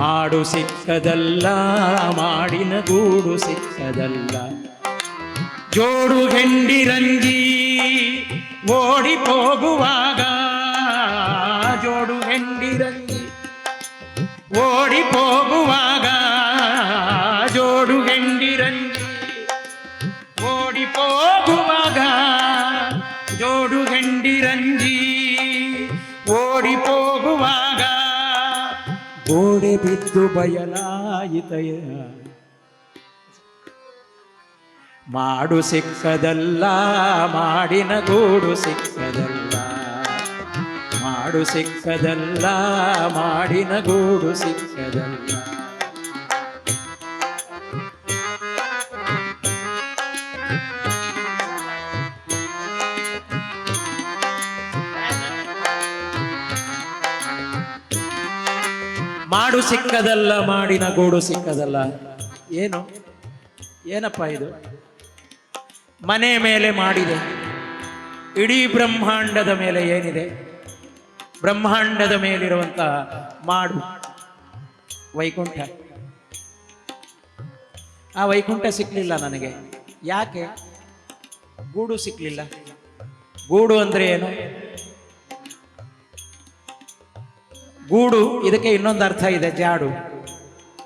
ಮಾಡು ಸಿಕ್ಕದಲ್ಲ, ಮಾಡಿನ ಗೂಡು ಸಿಕ್ಕದಲ್ಲ. ಜೋಡು ಹೆಂಡಿರಂಜಿ ಓಡಿ ಹೋಗುವಾಗ, ಜೋಡು ಹೆಂಡಿರಂಜಿ ಓಡಿ ಹೋಗುವಾಗ, ಜೋಡು ಹೆಂಡಿರಂಜಿ ಓಡಿ ಹೋಗುವಾಗ, ಜೋಡು ಹೆಂಡಿರಂಜಿ ಓಡಿ ಹೋಗುವಾಗ ಗೋಡೆ ಬಿದ್ದು ಬಯಲಾಯಿತಯ. ಮಾಡು ಸಿಕ್ಕದಲ್ಲ ಮಾಡಿನ ಗೂಡು ಸಿಕ್ಕದಲ್ಲ. ಮಾಡು ಸಿಕ್ಕದಲ್ಲ ಮಾಡಿನ ಗೂಡು ಸಿಕ್ಕದಲ್ಲ. ಮಾಡು ಸಿಕ್ಕದಲ್ಲ, ಮಾಡಿನ ಗೂಡು ಸಿಕ್ಕದಲ್ಲ. ಏನು? ಏನಪ್ಪ ಇದು? ಮನೆ ಮೇಲೆ ಮಾಡಿದೆ. ಇಡೀ ಬ್ರಹ್ಮಾಂಡದ ಮೇಲೆ ಏನಿದೆ? ಬ್ರಹ್ಮಾಂಡದ ಮೇಲಿರುವಂತ ಮಾಡು. ವೈಕುಂಠ. ಆ ವೈಕುಂಠ ಸಿಕ್ಕಲಿಲ್ಲ ನನಗೆ. ಯಾಕೆ? ಗೂಡು ಸಿಕ್ಕಲಿಲ್ಲ ಗೂಡು ಅಂದ್ರೆ ಏನು? ಗೂಡು, ಇದಕ್ಕೆ ಇನ್ನೊಂದು ಅರ್ಥ ಇದೆ, ಜಾಡು.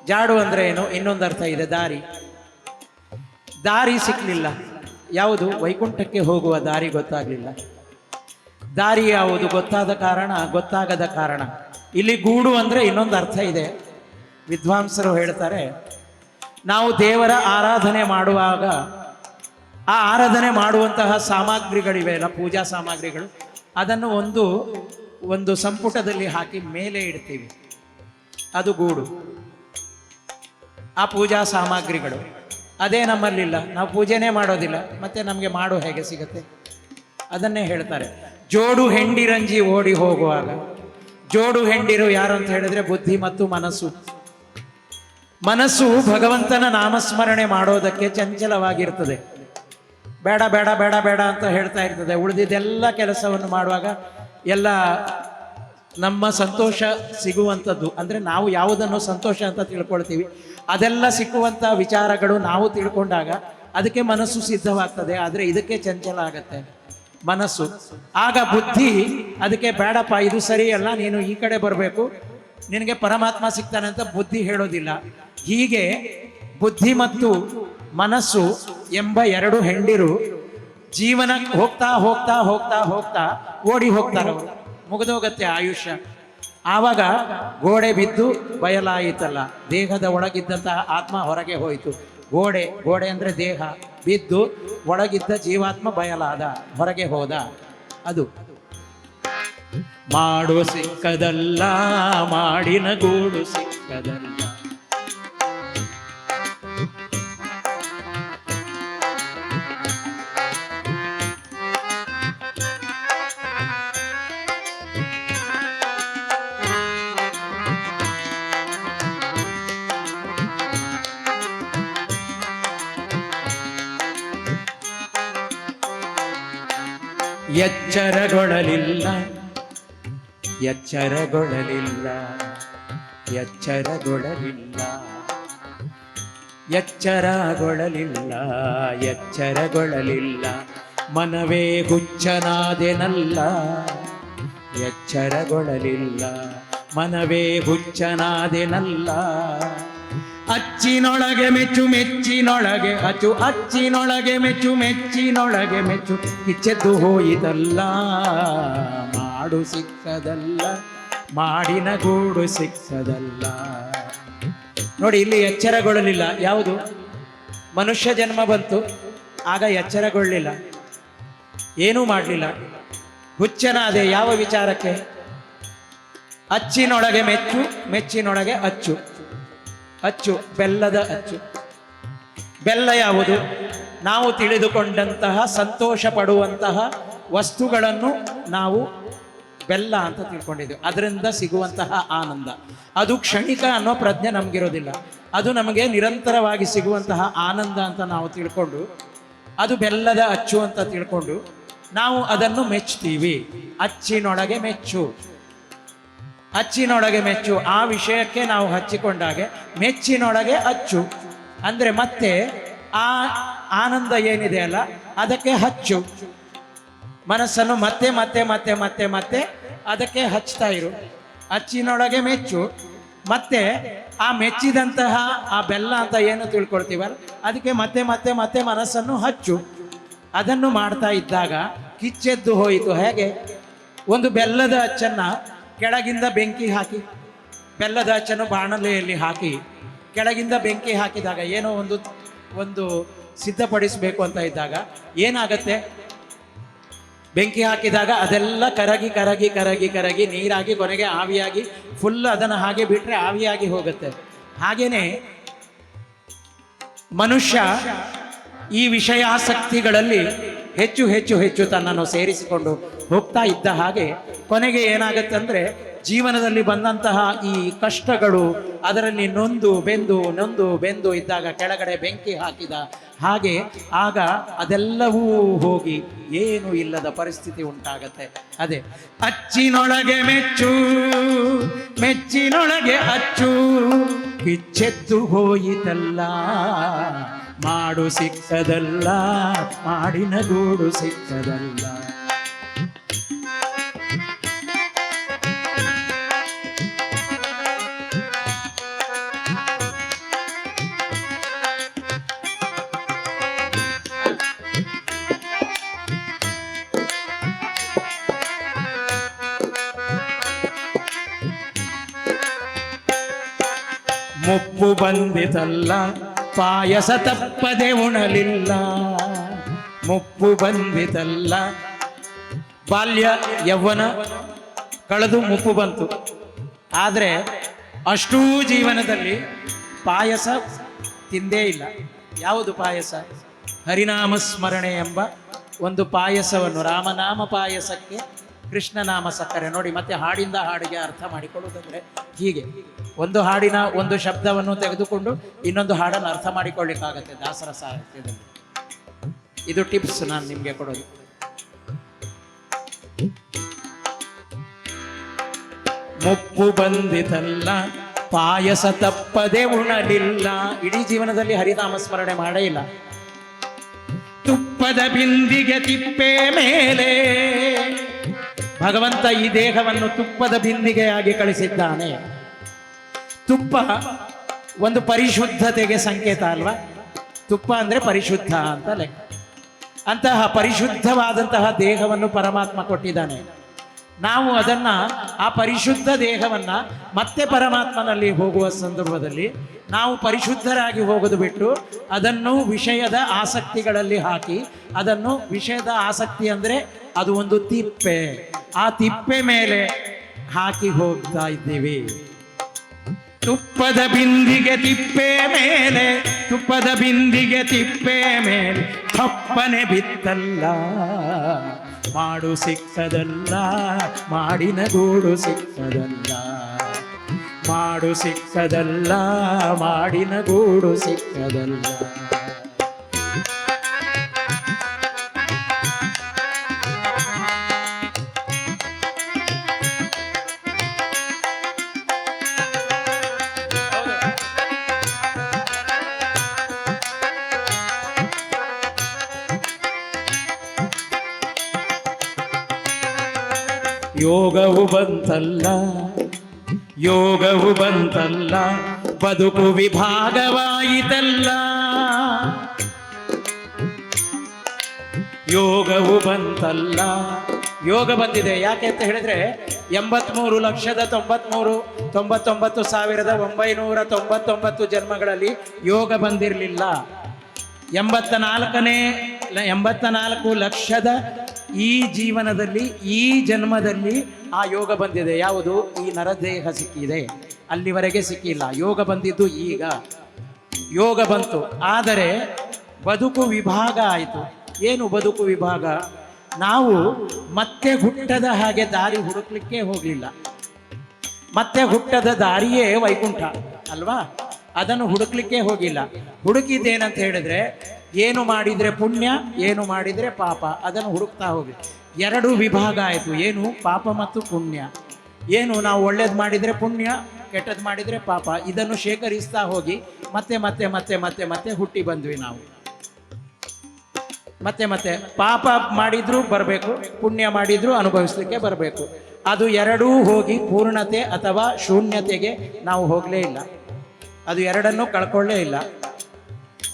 ಜಾಡು ಅಂದ್ರೆ ಏನು? ಇನ್ನೊಂದು ಅರ್ಥ ಇದೆ, ದಾರಿ. ದಾರಿ ಸಿಕ್ಕಲಿಲ್ಲ ಯಾವುದು? ವೈಕುಂಠಕ್ಕೆ ಹೋಗುವ ದಾರಿ ಗೊತ್ತಾಗಲಿಲ್ಲ. ದಾರಿ ಯಾವುದು? ಗೊತ್ತಾದ ಕಾರಣ, ಗೊತ್ತಾಗದ ಕಾರಣ. ಇಲ್ಲಿ ಗೂಡು ಅಂದ್ರೆ ಇನ್ನೊಂದು ಅರ್ಥ ಇದೆ. ವಿದ್ವಾಂಸರು ಹೇಳ್ತಾರೆ, ನಾವು ದೇವರ ಆರಾಧನೆ ಮಾಡುವಾಗ, ಆ ಆರಾಧನೆ ಮಾಡುವಂತಹ ಸಾಮಗ್ರಿಗಳಿವೆ ಅಲ್ಲ ಪೂಜಾ ಸಾಮಗ್ರಿಗಳು, ಅದನ್ನು ಒಂದು ಒಂದು ಸಂಪುಟದಲ್ಲಿ ಹಾಕಿ ಮೇಲೆ ಇಡ್ತೀವಿ. ಅದು ಗೂಡು. ಆ ಪೂಜಾ ಸಾಮಗ್ರಿಗಳು. ಅದೇ ನಮ್ಮಲ್ಲಿಲ್ಲ. ನಾವು ಪೂಜೆನೇ ಮಾಡೋದಿಲ್ಲ. ಮತ್ತೆ ನಮಗೆ ಮಾಡು ಹೇಗೆ ಸಿಗುತ್ತೆ? ಅದನ್ನೇ ಹೇಳ್ತಾರೆ. ಜೋಡು ಹೆಂಡಿರಂಜಿ ಓಡಿ ಹೋಗುವಾಗ. ಜೋಡು ಹೆಂಡಿರು ಯಾರು ಅಂತ ಹೇಳಿದ್ರೆ ಬುದ್ಧಿ ಮತ್ತು ಮನಸ್ಸು. ಮನಸ್ಸು ಭಗವಂತನ ನಾಮಸ್ಮರಣೆ ಮಾಡೋದಕ್ಕೆ ಚಂಚಲವಾಗಿರ್ತದೆ. ಬೇಡ ಬೇಡ ಬೇಡ ಬೇಡ ಅಂತ ಹೇಳ್ತಾ ಇರ್ತದೆ. ಉಳಿದಿದ್ದೆಲ್ಲ ಕೆಲಸವನ್ನು ಮಾಡುವಾಗ ಎಲ್ಲ ನಮ್ಮ ಸಂತೋಷ ಸಿಗುವಂಥದ್ದು. ಅಂದರೆ ನಾವು ಯಾವುದನ್ನು ಸಂತೋಷ ಅಂತ ತಿಳ್ಕೊಳ್ತೀವಿ. ಅದೆಲ್ಲ ಸಿಕ್ಕುವಂಥ ವಿಚಾರಗಳು ನಾವು ತಿಳ್ಕೊಂಡಾಗ ಅದಕ್ಕೆ ಮನಸ್ಸು ಸಿದ್ಧವಾಗ್ತದೆ. ಆದರೆ ಇದಕ್ಕೆ ಚಂಚಲ ಆಗತ್ತೆ. ಮನಸ್ಸು. ಆಗ ಬುದ್ಧಿ ಅದಕ್ಕೆ ಬೇಡಪ್ಪ, ಇದು ಸರಿಯಲ್ಲ ನೀನು ಈ ಕಡೆ ಬರಬೇಕು. ನಿನಗೆ ಪರಮಾತ್ಮ ಸಿಗ್ತಾನೆ ಅಂತ ಬುದ್ಧಿ ಹೇಳೋದಿಲ್ಲ. ಹೀಗೆ ಬುದ್ಧಿ ಮತ್ತು ಮನಸ್ಸು ಎಂಬ ಎರಡು ಹೆಂಡಿರು ಜೀವನ ಹೋಗ್ತಾ ಹೋಗ್ತಾ ಹೋಗ್ತಾ ಹೋಗ್ತಾ ಓಡಿ ಹೋಗ್ತಾರೆ ಅವರು. ಮುಗಿದೋಗತ್ತೆ ಆಯುಷ್ಯ. ಆವಾಗ ಗೋಡೆ ಬಿದ್ದು ಬಯಲಾಯಿತಲ್ಲ. ದೇಹದ ಒಳಗಿದ್ದಂತಹ ಆತ್ಮ ಹೊರಗೆ ಹೋಯಿತು. ಗೋಡೆ ಗೋಡೆ ಅಂದ್ರೆ ದೇಹ. ಬಿದ್ದು ಒಳಗಿದ್ದ ಜೀವಾತ್ಮ ಬಯಲಾದ, ಹೊರಗೆ ಹೋದ. ಅದು ಮಾಡು ಸಿಕ್ಕದಲ್ಲ, ಮಾಡಿನ ಗೂಡು ಸಿಕ್ಕದಲ್ಲ. ಎಚ್ಚರಗೊಳ್ಳಲಿಲ್ಲ ಎಚ್ಚರಗೊಳ್ಳಲಿಲ್ಲ ಎಚ್ಚರಗೊಳ್ಳಲಿಲ್ಲ ಎಚ್ಚರಗೊಳ್ಳಲಿಲ್ಲ ಎಚ್ಚರಗೊಳ್ಳಲಿಲ್ಲ ಮನವೇ ಹುಚ್ಚನಾದೆನಲ್ಲ. ಎಚ್ಚರಗೊಳ್ಳಲಿಲ್ಲ ಮನವೇ ಹುಚ್ಚನಾದೆನಲ್ಲ. ಅಚ್ಚಿನೊಳಗೆ ಮೆಚ್ಚು, ಮೆಚ್ಚಿನೊಳಗೆ ಅಚ್ಚು ಅಚ್ಚಿನೊಳಗೆ ಮೆಚ್ಚು, ಮೆಚ್ಚಿನೊಳಗೆ ಮೆಚ್ಚು. ಕಿಚ್ಚೆದ್ದು ಹೋಯಿತಲ್ಲ ಮಾಡು ಸಿಕ್ಕದಲ್ಲ ಮಾಡಿನ ಗೂಡು ಸಿಕ್ಕದಲ್ಲ ನೋಡಿ, ಇಲ್ಲಿ ಎಚ್ಚರಗೊಳ್ಳಲಿಲ್ಲ. ಯಾವುದು? ಮನುಷ್ಯ ಜನ್ಮ ಬಂತು, ಆಗ ಎಚ್ಚರಗೊಳ್ಳಲಿಲ್ಲ. ಏನೂ ಮಾಡಲಿಲ್ಲ. ಹುಚ್ಚನಾದೆ ಯಾವ ವಿಚಾರಕ್ಕೆ? ಅಚ್ಚಿನೊಳಗೆ ಮೆಚ್ಚು, ಮೆಚ್ಚಿನೊಳಗೆ ಅಚ್ಚು. ಅಚ್ಚು, ಬೆಲ್ಲದ ಅಚ್ಚು. ಬೆಲ್ಲ ಯಾವುದು? ನಾವು ತಿಳಿದುಕೊಂಡಂತಹ ಸಂತೋಷ ಪಡುವಂತಹ ವಸ್ತುಗಳನ್ನು ನಾವು ಬೆಲ್ಲ ಅಂತ ತಿಳ್ಕೊಂಡಿದ್ದೀವಿ. ಅದರಿಂದ ಸಿಗುವಂತಹ ಆನಂದ. ಅದು ಕ್ಷಣಿಕ ಅನ್ನೋ ಪ್ರಜ್ಞೆ ನಮಗಿರೋದಿಲ್ಲ. ಅದು ನಮಗೆ ನಿರಂತರವಾಗಿ ಸಿಗುವಂತಹ ಆನಂದ ಅಂತ ನಾವು ತಿಳ್ಕೊಂಡು, ಅದು ಬೆಲ್ಲದ ಅಚ್ಚು ಅಂತ ತಿಳ್ಕೊಂಡು, ನಾವು ಅದನ್ನು ಮೆಚ್ತೀವಿ ಅಚ್ಚಿನೊಳಗೆ ಮೆಚ್ಚು. ಅಚ್ಚಿನೊಳಗೆ ಮೆಚ್ಚು. ಆ ವಿಷಯಕ್ಕೆ ನಾವು ಹಚ್ಚಿಕೊಂಡಾಗೆ ಮೆಚ್ಚಿನೊಳಗೆ ಅಚ್ಚು. ಅಂದರೆ ಮತ್ತೆ ಆ ಆನಂದ ಏನಿದೆ ಅಲ್ಲ, ಅದಕ್ಕೆ ಹಚ್ಚು. ಮನಸ್ಸನ್ನು ಮತ್ತೆ ಮತ್ತೆ ಮತ್ತೆ ಮತ್ತೆ ಮತ್ತೆ ಅದಕ್ಕೆ ಹಚ್ತಾ ಇರು. ಅಚ್ಚಿನೊಳಗೆ ಮೆಚ್ಚು. ಮತ್ತೆ ಆ ಮೆಚ್ಚಿದಂತಹ ಆ ಬೆಲ್ಲ ಅಂತ ಏನು ತಿಳ್ಕೊಳ್ತೀವಲ್ಲ, ಅದಕ್ಕೆ ಮತ್ತೆ ಮತ್ತೆ ಮತ್ತೆ ಮನಸ್ಸನ್ನು ಹಚ್ಚು. ಅದನ್ನು ಮಾಡ್ತಾ ಇದ್ದಾಗ ಕಿಚ್ಚೆದ್ದು ಹೋಯಿತು. ಹೇಗೆ? ಒಂದು ಬೆಲ್ಲದ ಅಚ್ಚನ್ನ ಕೆಳಗಿಂದ ಬೆಂಕಿ ಹಾಕಿ, ಬೆಲ್ಲದ ಅಚ್ಚನ್ನು ಬಾಣಲೆಯಲ್ಲಿ ಹಾಕಿ, ಕೆಳಗಿಂದ ಬೆಂಕಿ ಹಾಕಿದಾಗ ಏನೋ ಒಂದು ಒಂದು ಸಿದ್ಧಪಡಿಸಬೇಕು ಅಂತ ಇದ್ದಾಗ ಏನಾಗತ್ತೆ? ಬೆಂಕಿ ಹಾಕಿದಾಗ ಅದೆಲ್ಲ ಕರಗಿ ಕರಗಿ ಕರಗಿ ಕರಗಿ ನೀರಾಗಿ, ಕೊನೆಗೆ ಆವಿಯಾಗಿ ಫುಲ್ ಅದನ್ನು ಹಾಗೆ ಬಿಟ್ಟರೆ ಆವಿಯಾಗಿ ಹೋಗುತ್ತೆ. ಹಾಗೇನೆ ಮನುಷ್ಯ ಈ ವಿಷಯಾಸಕ್ತಿಗಳಲ್ಲಿ ಹೆಚ್ಚು ಹೆಚ್ಚು ಹೆಚ್ಚು ತನ್ನನ್ನು ಸೇರಿಸಿಕೊಂಡು ಹೋಗ್ತಾ ಇದ್ದ ಹಾಗೆ ಕೊನೆಗೆ ಏನಾಗುತ್ತೆ ಅಂದರೆ ಜೀವನದಲ್ಲಿ ಬಂದಂತಹ ಈ ಕಷ್ಟಗಳು ಅದರಲ್ಲಿ ನೊಂದು ಬೆಂದು ನೊಂದು ಬೆಂದು ಇದ್ದಾಗ ಕೆಳಗಡೆ ಬೆಂಕಿ ಹಾಕಿದ ಹಾಗೆ ಆಗ ಅದೆಲ್ಲವೂ ಹೋಗಿ ಏನು ಇಲ್ಲದ ಪರಿಸ್ಥಿತಿ ಉಂಟಾಗತ್ತೆ. ಅದೇ ಅಚ್ಚಿನೊಳಗೆ ಮೆಚ್ಚು, ಮೆಚ್ಚಿನೊಳಗೆ ಅಚ್ಚು. ಕಿಚ್ಚೆದ್ದು ಹೋಯಿತಲ್ಲ ಮಾಡು ಸಿಕ್ಕದಲ್ಲ ಮಾಡಿನ ಗೂಡು ಸಿಕ್ಕದಲ್ಲ. ಮುಪ್ಪು ಬಂದಿತಲ್ಲ, ಪಾಯಸ ತಪ್ಪದೆ ಉಣಲಿಲ್ಲ. ಮುಪ್ಪು ಬಂದಿತಲ್ಲ, ಬಾಲ್ಯ ಯೌವನ ಕಳೆದು ಮುಪ್ಪು ಬಂತು. ಆದರೆ ಅಷ್ಟೂ ಜೀವನದಲ್ಲಿ ಪಾಯಸ ತಿಂದೇ ಇಲ್ಲ. ಯಾವುದು ಪಾಯಸ? ಹರಿನಾಮ ಸ್ಮರಣೆ ಎಂಬ ಒಂದು ಪಾಯಸವನ್ನು, ರಾಮನಾಮ ಪಾಯಸಕ್ಕೆ ಕೃಷ್ಣನಾಮ ಸಕ್ಕರೆ. ನೋಡಿ, ಮತ್ತೆ ಹಾಡಿಂದ ಹಾಡಿಗೆ ಅರ್ಥ ಮಾಡಿಕೊಳ್ಳುವುದಂದ್ರೆ ಹೀಗೆ. ಒಂದು ಹಾಡಿನ ಒಂದು ಶಬ್ದವನ್ನು ತೆಗೆದುಕೊಂಡು ಇನ್ನೊಂದು ಹಾಡನ್ನು ಅರ್ಥ ಮಾಡಿಕೊಳ್ಳಿಕ್ಕಾಗತ್ತೆ ದಾಸರ ಸಾಹಿತ್ಯದಲ್ಲಿ. ಇದು ಟಿಪ್ಸ್ ನಾನು ನಿಮಗೆ ಕೊಡೋದು. ಮುಪ್ಪು ಬಂದಿತಲ್ಲ, ಪಾಯಸ ತಪ್ಪದೆ ಉಣಲಿಲ್ಲ. ಇಡೀ ಜೀವನದಲ್ಲಿ ಹರಿನಾಮ ಸ್ಮರಣೆ ಮಾಡೇ ಇಲ್ಲ. ತುಪ್ಪದ ಬಿಂದಿಗೆ ತಿಪ್ಪೆ ಮೇಲೆ ಭಗವಂತ ಈ ದೇಹವನ್ನು ತುಪ್ಪದ ಬಿಂದಿಗೆಯಾಗಿ ಕಳಿಸಿದ್ದಾನೆ. ತುಪ್ಪ ಒಂದು ಪರಿಶುದ್ಧತೆಗೆ ಸಂಕೇತ ಅಲ್ವಾ? ತುಪ್ಪ ಅಂದ್ರೆ ಪರಿಶುದ್ಧ ಅಂತ ಲೆಕ್ಕ. ಅಂತಹ ಪರಿಶುದ್ಧವಾದಂತಹ ದೇಹವನ್ನು ಪರಮಾತ್ಮ ಕೊಟ್ಟಿದ್ದಾನೆ. ನಾವು ಅದನ್ನ ಆ ಪರಿಶುದ್ಧ ದೇಹವನ್ನ ಮತ್ತೆ ಪರಮಾತ್ಮನಲ್ಲಿ ಹೋಗುವ ಸಂದರ್ಭದಲ್ಲಿ ನಾವು ಪರಿಶುದ್ಧರಾಗಿ ಹೋಗೋದು ಬಿಟ್ಟು ಅದನ್ನು ವಿಷಯದ ಆಸಕ್ತಿಗಳಲ್ಲಿ ಹಾಕಿ ಅದನ್ನು ವಿಷಯದ ಆಸಕ್ತಿ ಅಂದರೆ ಅದು ಒಂದು ತಿಪ್ಪೆ. ಆ ತಿಪ್ಪೆ ಮೇಲೆ ಹಾಕಿ ಹೋಗ್ತಾ ಇದ್ದೀವಿ. ತುಪ್ಪದ ಬಿಂದಿಗೆ ತಿಪ್ಪೆ ಮೇಲೆ, ತುಪ್ಪದ ಬಿಂದಿಗೆ ತಿಪ್ಪೆ ಮೇಲೆ ತಪ್ಪನೆ ಬಿತ್ತಲ್ಲ, ಮಾಡು ಸಿಕ್ಕದಲ್ಲ ಮಾಡಿನ ಗೂಡು ಸಿಕ್ಕದಲ್ಲ ಮಾಡು ಸಿಕ್ಕದಲ್ಲ ಮಾಡಿನ ಗೂಡು ಸಿಕ್ಕದಲ್ಲ ಯೋಗವು ಬಂತಲ್ಲ ಯೋಗವು ಬಂತಲ್ಲ, ಬದುಕು ವಿಭಾಗವಾಯಿತಲ್ಲ. ಯೋಗವು ಬಂತಲ್ಲ. ಯೋಗ ಬಂದಿದೆ, ಯಾಕೆ ಅಂತ ಹೇಳಿದ್ರೆ ಎಂಬತ್ಮೂರು ಲಕ್ಷದ ತೊಂಬತ್ಮೂರು, ತೊಂಬತ್ತೊಂಬತ್ತು ಸಾವಿರದ ಒಂಬೈನೂರ ತೊಂಬತ್ತೊಂಬತ್ತು ಜನ್ಮಗಳಲ್ಲಿ ಯೋಗ ಬಂದಿರಲಿಲ್ಲ. ಎಂಬತ್ತ ನಾಲ್ಕನೇ ಎಂಬತ್ತ ನಾಲ್ಕು ಲಕ್ಷದ ಈ ಜೀವನದಲ್ಲಿ, ಈ ಜನ್ಮದಲ್ಲಿ ಆ ಯೋಗ ಬಂದಿದೆ. ಯಾವುದು? ಈ ನರದೇಹ ಸಿಕ್ಕಿದೆ. ಅಲ್ಲಿವರೆಗೆ ಸಿಕ್ಕಿಲ್ಲ. ಯೋಗ ಬಂದಿದ್ದು ಈಗ. ಯೋಗ ಬಂತು. ಆದರೆ ಬದುಕು ವಿಭಾಗ ಆಯಿತು. ಏನು ಬದುಕು ವಿಭಾಗ? ನಾವು ಮತ್ತೆ ಹುಟ್ಟದ ಹಾಗೆ ದಾರಿ ಹುಡುಕ್ಲಿಕ್ಕೆ ಹೋಗಲಿಲ್ಲ. ಮತ್ತೆ ಹುಟ್ಟದ ದಾರಿಯೇ ವೈಕುಂಠ, ಅಲ್ವಾ? ಅದನ್ನು ಹುಡುಕ್ಲಿಕ್ಕೆ ಹೋಗಿಲ್ಲ. ಹುಡುಕಿದ್ದೇನಂತ ಹೇಳಿದ್ರೆ ಏನು ಮಾಡಿದರೆ ಪುಣ್ಯ, ಏನು ಮಾಡಿದರೆ ಪಾಪ. ಅದನ್ನು ಹುಡುಕ್ತಾ ಹೋಗಿ. ಎರಡು ವಿಭಾಗ ಆಯಿತು. ಏನು? ಪಾಪ ಮತ್ತು ಪುಣ್ಯ. ಏನು? ನಾವು ಒಳ್ಳೇದು ಮಾಡಿದರೆ ಪುಣ್ಯ ಕೆಟ್ಟದ್ದು ಮಾಡಿದರೆ ಪಾಪ. ಇದನ್ನು ಶೇಖರಿಸ್ತಾ ಹೋಗಿ ಮತ್ತೆ ಮತ್ತೆ ಮತ್ತೆ ಮತ್ತೆ ಮತ್ತೆ ಹುಟ್ಟಿ ಬಂದ್ವಿ ನಾವು. ಮತ್ತೆ ಮತ್ತೆ ಪಾಪ ಮಾಡಿದ್ರು ಬರಬೇಕು, ಪುಣ್ಯ ಮಾಡಿದ್ರು ಅನುಭವಿಸಲಿಕ್ಕೆ ಬರಬೇಕು. ಅದು ಎರಡೂ ಹೋಗಿ ಪೂರ್ಣತೆ ಅಥವಾ ಶೂನ್ಯತೆಗೆ ನಾವು ಹೋಗಲೇ ಇಲ್ಲ. ಅದು ಎರಡನ್ನೂ ಕಳ್ಕೊಳ್ಳೇ ಇಲ್ಲ.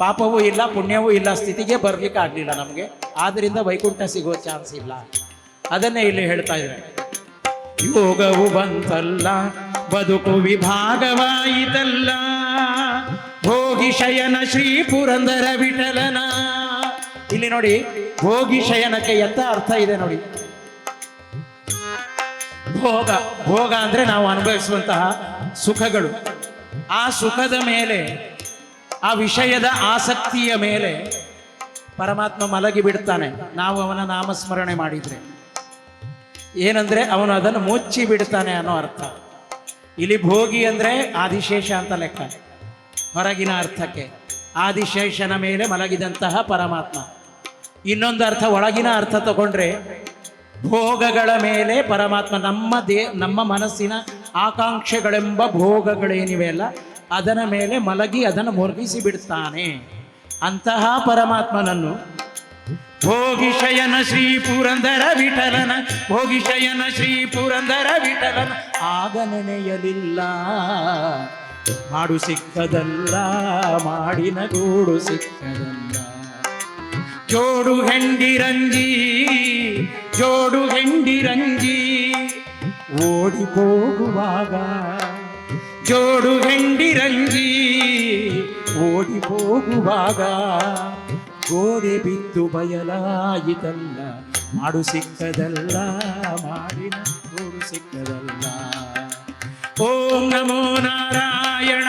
ಪಾಪವೂ ಇಲ್ಲ, ಪುಣ್ಯವೂ ಇಲ್ಲ, ಸ್ಥಿತಿಗೆ ಬರ್ಲಿಕ್ಕೆ ಆಗಲಿಲ್ಲ ನಮಗೆ. ಆದ್ದರಿಂದ ವೈಕುಂಠ ಸಿಗೋ ಚಾನ್ಸ್ ಇಲ್ಲ. ಅದನ್ನೇ ಇಲ್ಲಿ ಹೇಳ್ತಾ ಇದ್ದಾರೆ. ಯೋಗವು ಬಂತಲ್ಲ, ಬದುಕು ವಿಭಾಗವಾಯಿತಲ್ಲ. ಭೋಗಿ ಶಯನ ಶ್ರೀ ಪುರಂದರ ವಿಠಲನ. ಇಲ್ಲಿ ನೋಡಿ, ಭೋಗಿ ಶಯನಕ್ಕೆ ಎಂತ ಅರ್ಥ ಇದೆ ನೋಡಿ. ಭೋಗ ಭೋಗ ಅಂದ್ರೆ ನಾವು ಅನುಭವಿಸುವಂತಹ ಸುಖಗಳು. ಆ ಸುಖದ ಮೇಲೆ ಆ ವಿಷಯದ ಆಸಕ್ತಿಯ ಮೇಲೆ ಪರಮಾತ್ಮ ಮಲಗಿ ಬಿಡ್ತಾನೆ. ನಾವು ಅವನ ನಾಮಸ್ಮರಣೆ ಮಾಡಿದ್ರೆ. ಏನಂದ್ರೆ ಅವನು ಅದನ್ನು ಮುಚ್ಚಿ ಬಿಡ್ತಾನೆ ಅನ್ನೋ ಅರ್ಥ. ಇಲ್ಲಿ ಭೋಗಿ ಅಂದ್ರೆ ಆದಿಶೇಷ ಅಂತ ಲೆಕ್ಕ. ಹೊರಗಿನ ಅರ್ಥಕ್ಕೆ ಆದಿಶೇಷನ ಮೇಲೆ ಮಲಗಿದಂತಹ ಪರಮಾತ್ಮ. ಇನ್ನೊಂದು ಅರ್ಥ ಒಳಗಿನ ಅರ್ಥ ತಗೊಂಡ್ರೆ ಭೋಗಗಳ ಮೇಲೆ ಪರಮಾತ್ಮ ನಮ್ಮ ದೇ, ನಮ್ಮ ಮನಸ್ಸಿನ ಆಕಾಂಕ್ಷೆಗಳೆಂಬ ಭೋಗಗಳೇನಿವೆ ಅಲ್ಲ ಅದರ ಮೇಲೆ ಮಲಗಿ ಅದನ್ನು ಮುರುಗಿಸಿ ಬಿಡ್ತಾನೆ. ಅಂತಹ ಪರಮಾತ್ಮನನ್ನು ಭೋಗಿಶಯನ ಶ್ರೀ ಪುರಂದರ ವಿಠಲನ, ಭೋಗಿಶಯನ ಶ್ರೀ ಪುರಂದರ ವಿಠಲನ. ಆಗ ನೆನೆಯಲಿಲ್ಲ, ಮಾಡು ಸಿಕ್ಕದಲ್ಲ, ಮಾಡಿನ ಗೂಡು ಸಿಕ್ಕದಲ್ಲ. ಜೋಡು ಹೆಂಡಿರಂಜಿ ಜೋಡು ಹೆಂಡಿರಂಜಿ ಓಡಿ ಹೋಗುವಾಗ ಜೋಡು ಹೆಂಡಿರಂಗಿ ಓಡಿ ಹೋಗುವಾಗ ಗೋಡೆ ಬಿದ್ದು ಬಯಲಾಯಿತಲ್ಲ ಮಾಡು ಸಿಕ್ಕದಲ್ಲ ಮಾಡಿನ ಸಿಕ್ಕದಲ್ಲ. ಓಂ ನಮೋ ನಾರಾಯಣ